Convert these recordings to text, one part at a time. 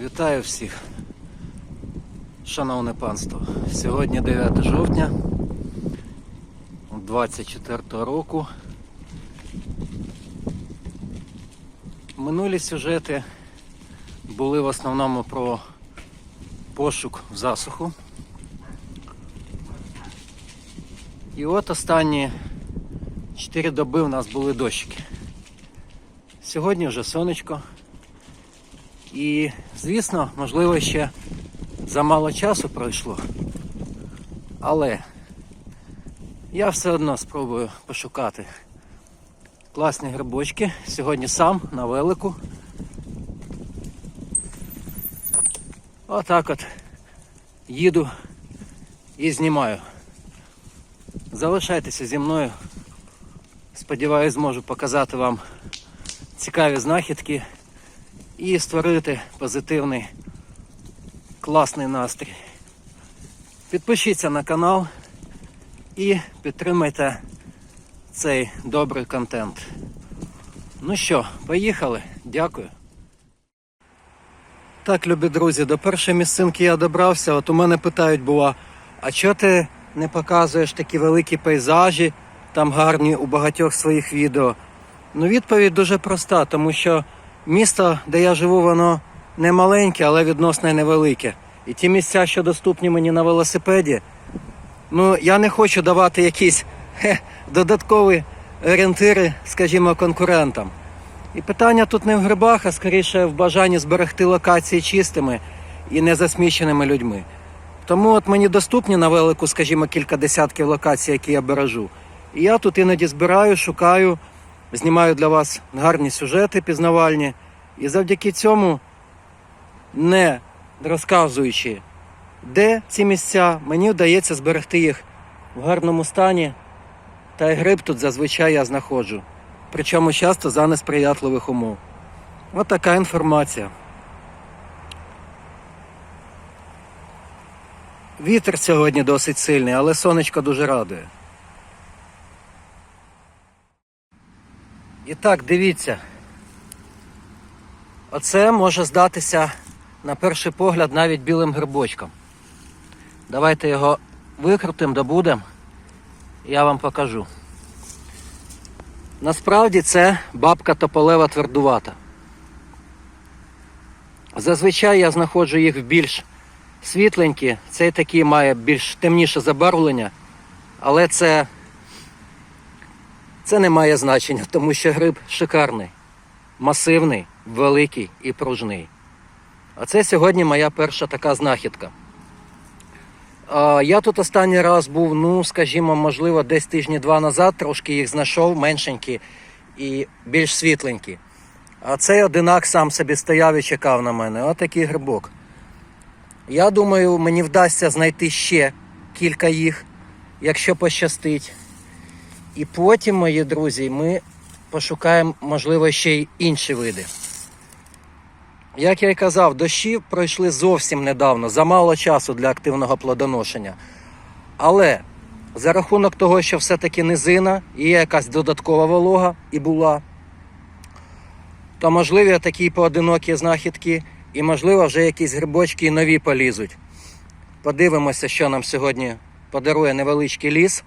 Вітаю всіх, шановне панство. Сьогодні 9 жовтня 24 року. Минулі сюжети були в основному про пошук в засуху. І от останні 4 доби в нас були дощики. Сьогодні вже сонечко. І, звісно, можливо, ще замало часу пройшло. Але я все одно спробую пошукати класні грибочки. Сьогодні сам на велику. Отак от їду і знімаю. Залишайтеся зі мною. Сподіваюсь, зможу показати вам цікаві знахідки і створити позитивний класний настрій. Підпишіться на канал і підтримайте цей добрий контент. Ну що, поїхали. Дякую. Так, любі друзі, до першої місцинки я добрався. От у мене питають була, а чого ти не показуєш такі великі пейзажі, там гарні у багатьох своїх відео? Ну, відповідь дуже проста, тому що місто, де я живу, воно не маленьке, але відносно невелике. І ті місця, що доступні мені на велосипеді, ну я не хочу давати якісь хе, додаткові орієнтири, скажімо, конкурентам. І питання тут не в грибах, а скоріше в бажанні зберегти локації чистими і незасміченими людьми. Тому от мені доступні на велику, скажімо, кілька десятків локацій, які я бережу. І я тут іноді збираю, шукаю, знімаю для вас гарні сюжети пізнавальні. І завдяки цьому, не розказуючи, де ці місця, мені вдається зберегти їх в гарному стані. Та й гриб тут зазвичай я знаходжу. Причому часто за несприятливих умов. От така інформація. Вітер сьогодні досить сильний, але сонечко дуже радує. І так, дивіться. Оце може здатися на перший погляд навіть білим грибочком. Давайте його викрутимо, добудемо. Я вам покажу. Насправді це бабка тополева твердувата. Зазвичай я знаходжу їх в більш світленькі, цей такий має більш темніше забарвлення, але це, це не має значення, тому що гриб шикарний, масивний, великий і пружний. А це сьогодні моя перша така знахідка. Я тут останній раз був, ну, скажімо, можливо, десь тижні два назад, трошки їх знайшов, меншенькі і більш світленькі. А цей одинак сам собі стояв і чекав на мене. Отакий грибок. Я думаю, мені вдасться знайти ще кілька їх, якщо пощастить. І потім, мої друзі, ми пошукаємо, можливо, ще й інші види. Як я й казав, дощі пройшли зовсім недавно, замало часу для активного плодоношення. Але за рахунок того, що все-таки низина, і є якась додаткова волога і була, то можливі такі поодинокі знахідки, і, можливо, вже якісь грибочки і нові полізуть. Подивимося, що нам сьогодні подарує невеличкий ліс.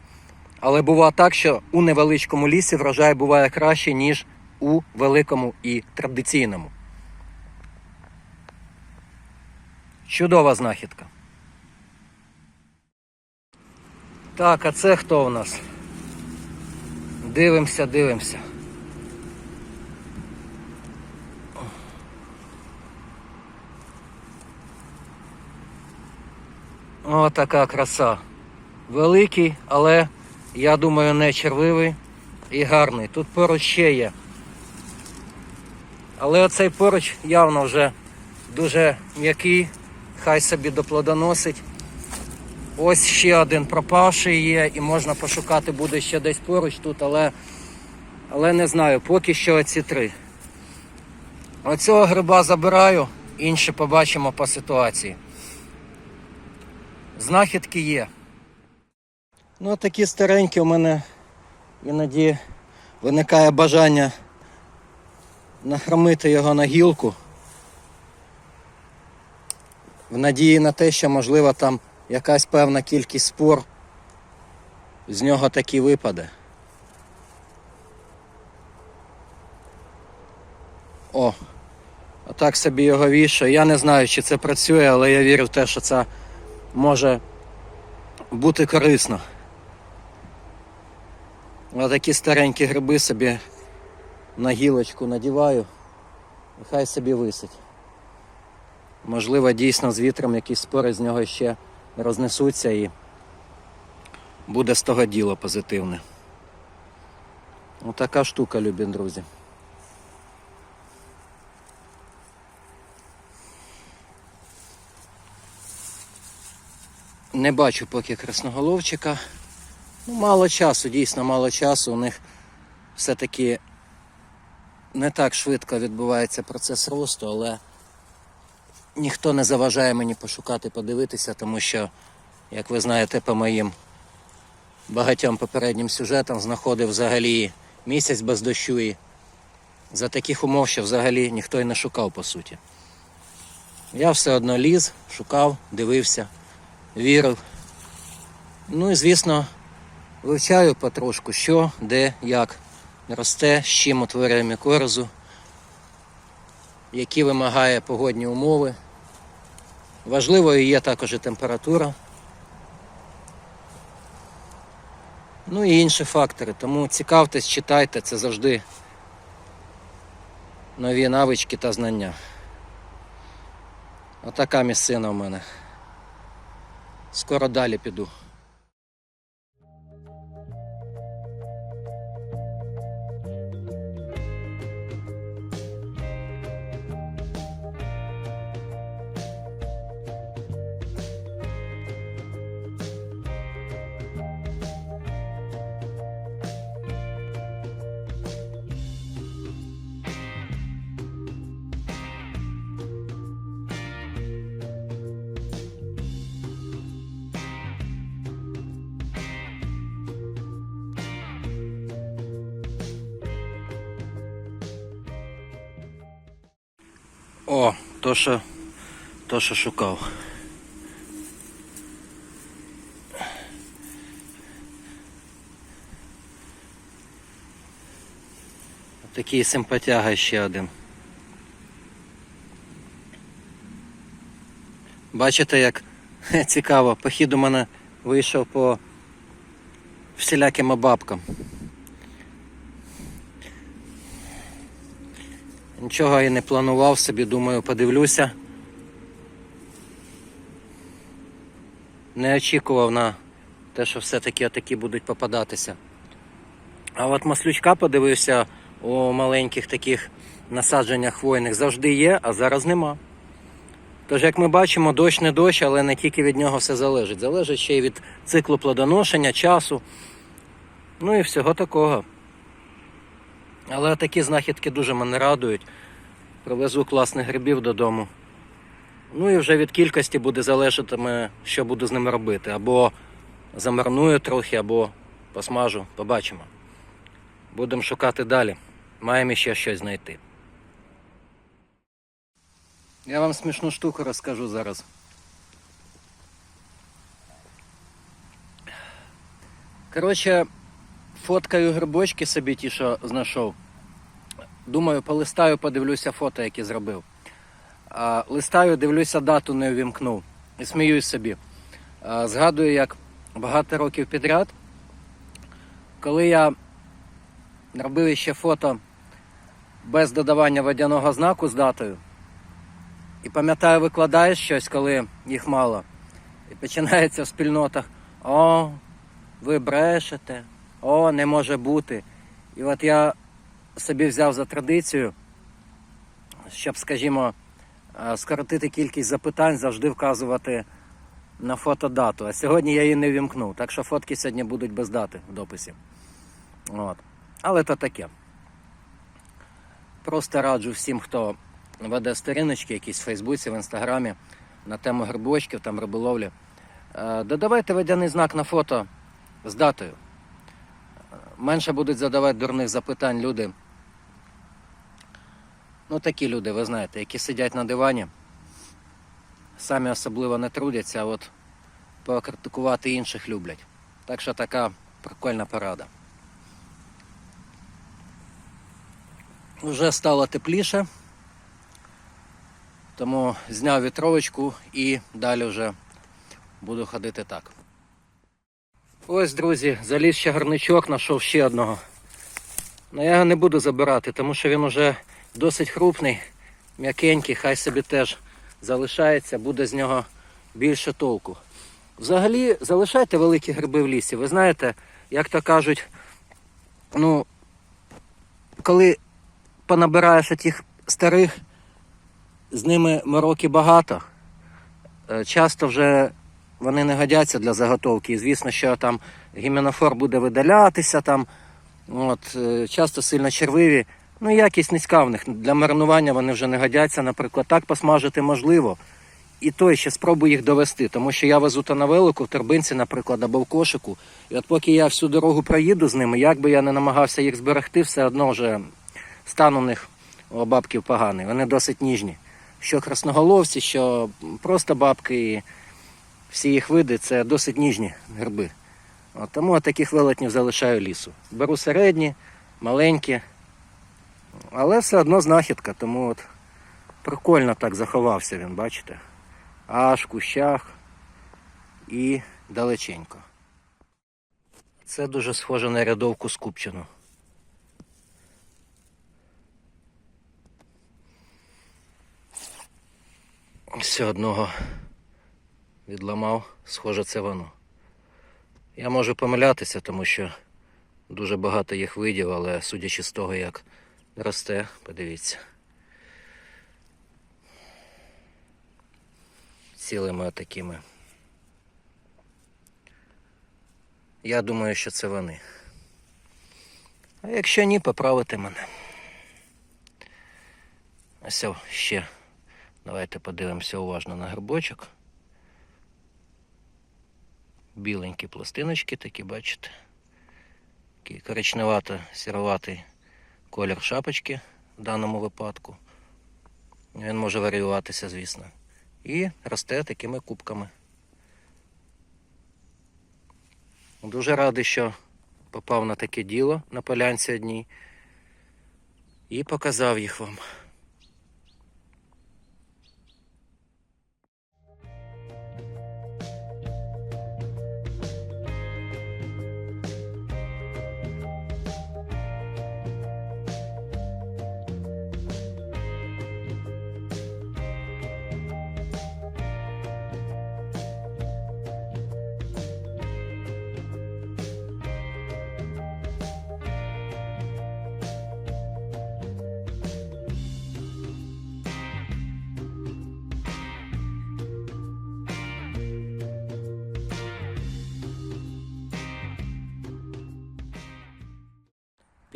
Але буває так, що у невеличкому лісі врожай буває краще, ніж у великому і традиційному. Чудова знахідка. Так, а це хто у нас? Дивимося, дивимося. О, така краса. Великий, але я думаю, не червивий і гарний. Тут поруч ще є. Але оцей поруч явно вже дуже м'який, хай собі доплодоносить. Ось ще один пропавший є, і можна пошукати буде ще десь поруч тут, але, але не знаю, поки що оці три. Оцього гриба забираю, інші побачимо по ситуації. Знахідки є. Ну, такі старенькі у мене іноді виникає бажання нахромити його на гілку. в надії на те, що можливо там якась певна кількість спор з нього таки випаде. О, отак собі його вішаю. Я не знаю, чи це працює, але я вірю в те, що це може бути корисно. Отакі старенькі гриби собі на гілочку надіваю, хай собі висить. Можливо, дійсно з вітром якісь спори з нього ще рознесуться і буде з того діло позитивне. Отака штука, любі друзі. Не бачу поки красноголовчика. Ну, мало часу, дійсно мало часу. У них все-таки не так швидко відбувається процес росту, але ніхто не заважає мені пошукати, подивитися, тому що, як ви знаєте, по моїм багатьом попереднім сюжетам знаходив взагалі місяць без дощу і за таких умов, що взагалі ніхто і не шукав по суті. Я все одно ліз, шукав, дивився, вірив. Ну і звісно, вивчаю потрошку, що, де, як росте, з чим утворює мікоризу, які вимагає погодні умови. Важливою є також і температура. Ну і інші фактори. Тому цікавтесь, читайте, це завжди нові навички та знання. Отака місцина в мене. Скоро далі піду. О, то що, то, що шукав. Такий симпатяга ще один. Бачите, як цікаво, похід у мене вийшов по всіляким бабкам. Нічого і не планував собі, думаю, подивлюся. Не очікував на те, що все-таки отакі будуть попадатися. А от маслючка подивився у маленьких таких насадженнях хвойних завжди є, а зараз нема. Тож, як ми бачимо, дощ не дощ, але не тільки від нього все залежить. Залежить ще й від циклу плодоношення, часу. Ну і всього такого. Але такі знахідки дуже мене радують. Привезу класних грибів додому. Ну і вже від кількості буде залежатиме, що буду з ними робити. Або замарную трохи, або посмажу. Побачимо. Будемо шукати далі. Маємо ще щось знайти. Я вам смішну штуку розкажу зараз. Коротше, фоткаю грибочки собі ті, що знайшов. Думаю, полистаю, подивлюся фото, які зробив. А, листаю, дивлюся, дату не увімкнув. І сміюсь собі. А, згадую, як багато років підряд, коли я робив ще фото без додавання водяного знаку з датою. І пам'ятаю, викладаєш щось, коли їх мало. І починається в спільнотах. О, ви брешете, о, не може бути. І от я собі взяв за традицію, щоб, скажімо, е, скоротити кількість запитань, завжди вказувати на фотодату. А сьогодні я її не вімкнув, так що фотки сьогодні будуть без дати в дописі. От. Але то таке. Просто раджу всім, хто веде сторіночки якісь в Фейсбуці, в Інстаграмі на тему грибочків, там риболовлі. Е, Додавайте водяний знак на фото з датою. Менше будуть задавати дурних запитань люди. Ну, такі люди, ви знаєте, які сидять на дивані, самі особливо не трудяться, а от покритикувати інших люблять. Так що така прикольна порада. Вже стало тепліше, тому зняв вітровочку і далі вже буду ходити так. Ось, друзі, заліз ще гарничок, знайшов ще одного. Ну я його не буду забирати, тому що він уже досить хрупний, м'якенький, хай собі теж залишається, буде з нього більше толку. Взагалі, залишайте великі гриби в лісі. Ви знаєте, як то кажуть, ну, коли понабираєш тих старих, з ними мороки багато, е, часто вже вони не годяться для заготовки. І звісно, що там гіменофор буде видалятися, там, от, е, часто сильно червиві. Ну, якість низька в них. Для маринування вони вже не годяться. Наприклад, так посмажити можливо. І то ще спробую їх довести, тому що я везу то на велику в торбинці, наприклад, або в кошику. І от поки я всю дорогу проїду з ними, як би я не намагався їх зберегти, все одно вже стан у них у бабків поганий. Вони досить ніжні. Що красноголовці, що просто бабки, всі їх види це досить ніжні гриби. От тому от таких велетнів залишаю лісу. Беру середні, маленькі, але все одно знахідка, тому от прикольно так заховався він, бачите? Аж в кущах і далеченько. Це дуже схоже на рядовку скупчену. Все одного відламав, схоже, це воно. Я можу помилятися, тому що дуже багато їх видів, але судячи з того, як росте, подивіться. Цілими отакими. Я думаю, що це вони. А якщо ні, поправити мене. Ось ще. Давайте подивимося уважно на грибочок. Біленькі пластиночки такі, бачите. Такий коричневато сіроватий колір шапочки в даному випадку. Він може варіюватися, звісно. І росте такими кубками. Дуже радий, що попав на таке діло на полянці одній і показав їх вам.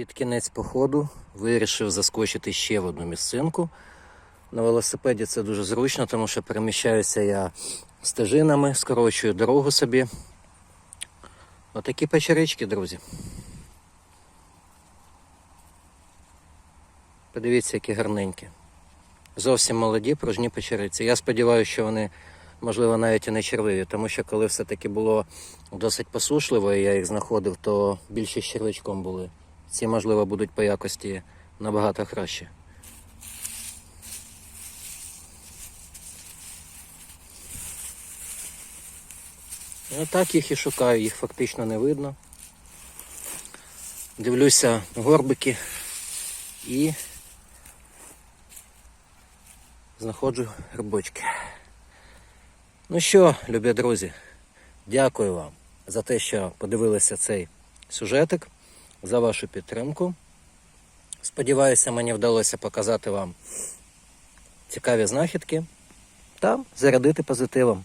Під кінець походу вирішив заскочити ще в одну місцинку. На велосипеді це дуже зручно, тому що переміщаюся я стежинами, скорочую дорогу собі. Отакі печерички, друзі. Подивіться, які гарненькі. Зовсім молоді, пружні печериці. Я сподіваюся, що вони, можливо, навіть і не червиві, тому що коли все-таки було досить посушливо і я їх знаходив, то більше з червячком були. Ці, можливо, будуть по якості набагато краще. І так їх і шукаю, їх фактично не видно. Дивлюся горбики і знаходжу грибочки. Ну що, любі друзі, дякую вам за те, що подивилися цей сюжетик за вашу підтримку. Сподіваюся, мені вдалося показати вам цікаві знахідки та зарядити позитивом.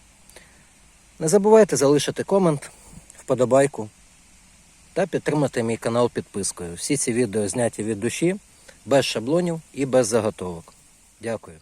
Не забувайте залишити комент, вподобайку та підтримати мій канал підпискою. Всі ці відео зняті від душі, без шаблонів і без заготовок. Дякую.